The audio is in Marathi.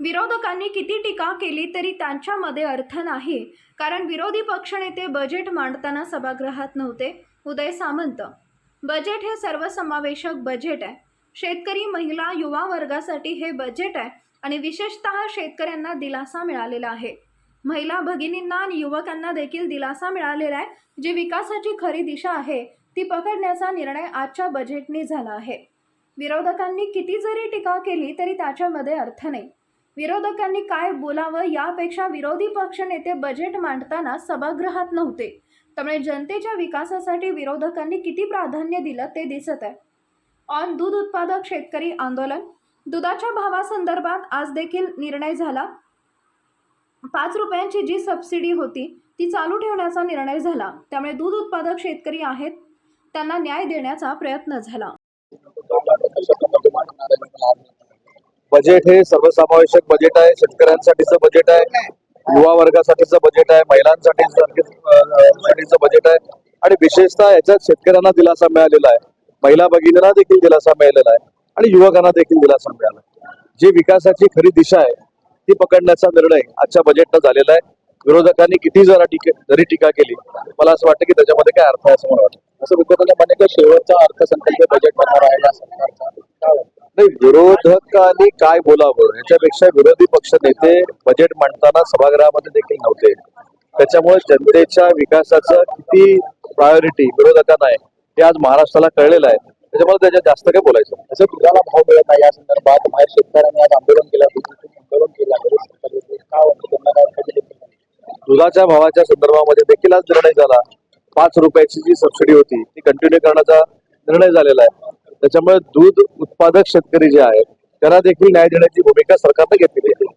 विरोधकांनी किती टीका केली तरी त्यांच्यामध्ये अर्थ नाही. कारण विरोधी पक्षनेते बजेट मांडताना सभागृहात नव्हते. उदय सामंत बजेट हे सर्वसमावेशक बजेट आहे. शेतकरी महिला युवा वर्गासाठी हे बजेट आहे आणि विशेषतः शेतकऱ्यांना दिलासा मिळालेला आहे. महिला भगिनींना आणि युवकांना देखील दिलासा मिळालेला आहे. जी विकासाची खरी दिशा आहे ती पकडण्याचा निर्णय आजच्या बजेटने झाला आहे. विरोधकांनी किती जरी टीका केली तरी त्याच्यामध्ये अर्थ नाही. विरोधकांनी काय बोलावं यापेक्षा विरोधी पक्षनेते बजेट मांडताना सभागृहात नव्हते. त्यामुळे जनतेच्या विकासासाठी विरोधकांनी किती प्राधान्य दिलं ते दिसत आहे. ऑन दूध उत्पादक शेतकरी आंदोलन. दुधाच्या भावासंदर्भात आज देखील निर्णय झाला. पाच रुपयांची जी सबसिडी होती ती चालू ठेवण्याचा निर्णय झाला. त्यामुळे दूध उत्पादक शेतकरी आहेत त्यांना न्याय देण्याचा प्रयत्न झाला. बजेट हे सर्वसमावेशक बजेट आहे. शेतकऱ्यांसाठीचं बजेट आहे. युवा वर्गासाठीचं बजेट आहे. महिलांसाठीचं बजेट आहे. आणि विशेषतः याच्यात शेतकऱ्यांना दिलासा मिळालेला आहे. महिला भगिनींना देखील दिलासा मिळालेला आहे. आणि युवकांना देखील दिलासा मिळाला जी विकासाची खरी दिशा आहे ती पकडण्याचा निर्णय आजच्या बजेटनं झालेला आहे. विरोधकांनी किती जरा टीके जरी टीका केली मला असं वाटतं की त्याच्यामध्ये काय अर्थ आहे असं मला वाटतं. असं विरोधाला म्हणे की शेवटचा अर्थसंकल्प बजेट बनणार आहे या सरकारचा नाही विरोधकांनी काय बोलावं? याच्यापेक्षा विरोधी पक्ष नेते बजेट मांडताना सभागृहामध्ये देखील नव्हते. त्याच्यामुळे जनतेच्या विकासाचं किती प्रायोरिटी विरोधकांना आहे हे आज महाराष्ट्राला कळलेलं आहे. त्याच्यामुळे त्याच्यात जास्त काही बोलायचं. जसं दुधाला भाव मिळत नाही. या संदर्भात बाहेर शेतकऱ्यांनी आज आंदोलन केलं. आंदोलन केलं. काय काय? दुधाच्या भावाच्या संदर्भामध्ये देखील आज निर्णय झाला. पाच रुपयाची जी सबसिडी होती ती कंटिन्यू करण्याचा निर्णय झालेला आहे. त्याच्यामुळे दूध उत्पादक शेतकरी जे आहेत त्यांना देखील न्याय देण्याची भूमिका सरकारनं घेतलेली आहे.